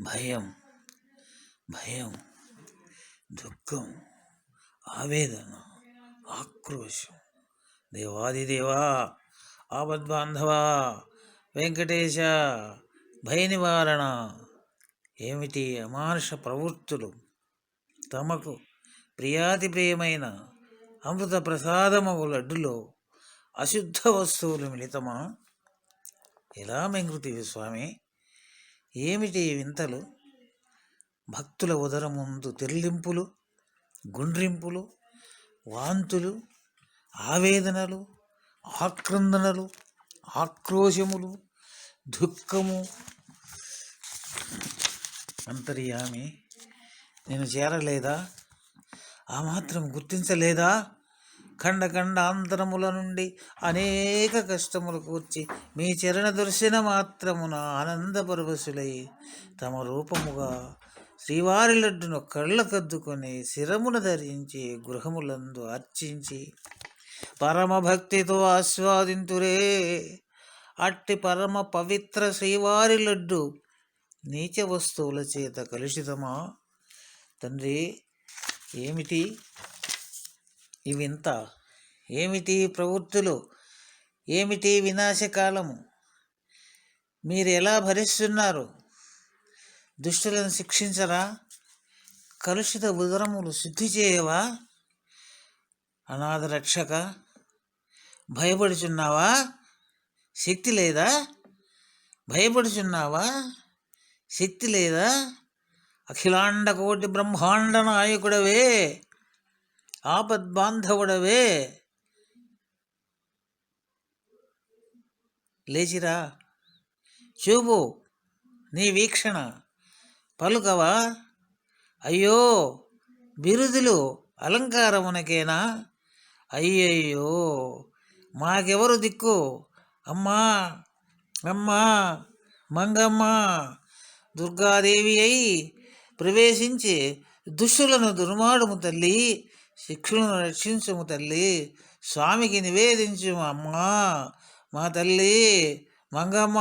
భయం భయం దుఃఖం ఆవేదన ఆక్రోశం. దేవాదిదేవా ఆపద్బాంధవా వెంకటేశ భయ నివారణ ఏమిటి అమానుష ప్రవృత్తులు? తమకు ప్రియాతి ప్రియమైన అమృత ప్రసాదము లడ్డులో అశుద్ధ వస్తువులు మిళితమా? ఎలా మెంగుతీవి స్వామి? ఏమిటి వింతలు? భక్తుల ఉదర ముందు తెల్లింపులు గుండ్రింపులు వాంతులు ఆవేదనలు ఆక్రందనలు ఆక్రోశములు దుఃఖము అంతర్యామి నేను చేరలేదా? ఆ మాత్రం గుర్తించలేదా? ఖండఖండాంతరముల నుండి అనేక కష్టములు కూర్చి మీ చరణ దర్శన మాత్రమున ఆనందపరవశులై తమ రూపముగా శ్రీవారి లడ్డును కళ్ళకద్దుకొని శిరమున ధరించి గృహములందు అర్చించి పరమ భక్తితో ఆస్వాదింతురే. అట్టి పరమ పవిత్ర శ్రీవారి లడ్డు నీచ వస్తువుల చేత కలుషితమా? తండ్రి ఏమిటి? ఇవింత. ఏమిటి ప్రవృత్తులు? ఏమిటి వినాశకాలము? మీరు ఎలా భరిస్తున్నారు? దుష్టులను శిక్షించరా? కలుషిత ఉదరములు శుద్ధి చేయవా? అనాథ రక్షక భయపడుచున్నావా? శక్తి లేదా? భయపడుచున్నావా? శక్తి లేదా? అఖిలాండ కోటి బ్రహ్మాండ నాయకుడవే. ఆపద్బాంధవుడవే. లేచిరా. చూపు నీ వీక్షణ. పలుకవా. అయ్యో బిరుదులు అలంకారమునకేనా. అయ్యయ్యో మాకెవరు దిక్కు. అమ్మా అమ్మా మంగమ్మ దుర్గాదేవి అయి ప్రవేశించి దుష్టులను దుర్మాడుము తల్లి శిక్షులను రక్షించుము తల్లి. స్వామికి నివేదించుము అమ్మా. మా తల్లి మంగమ్మ.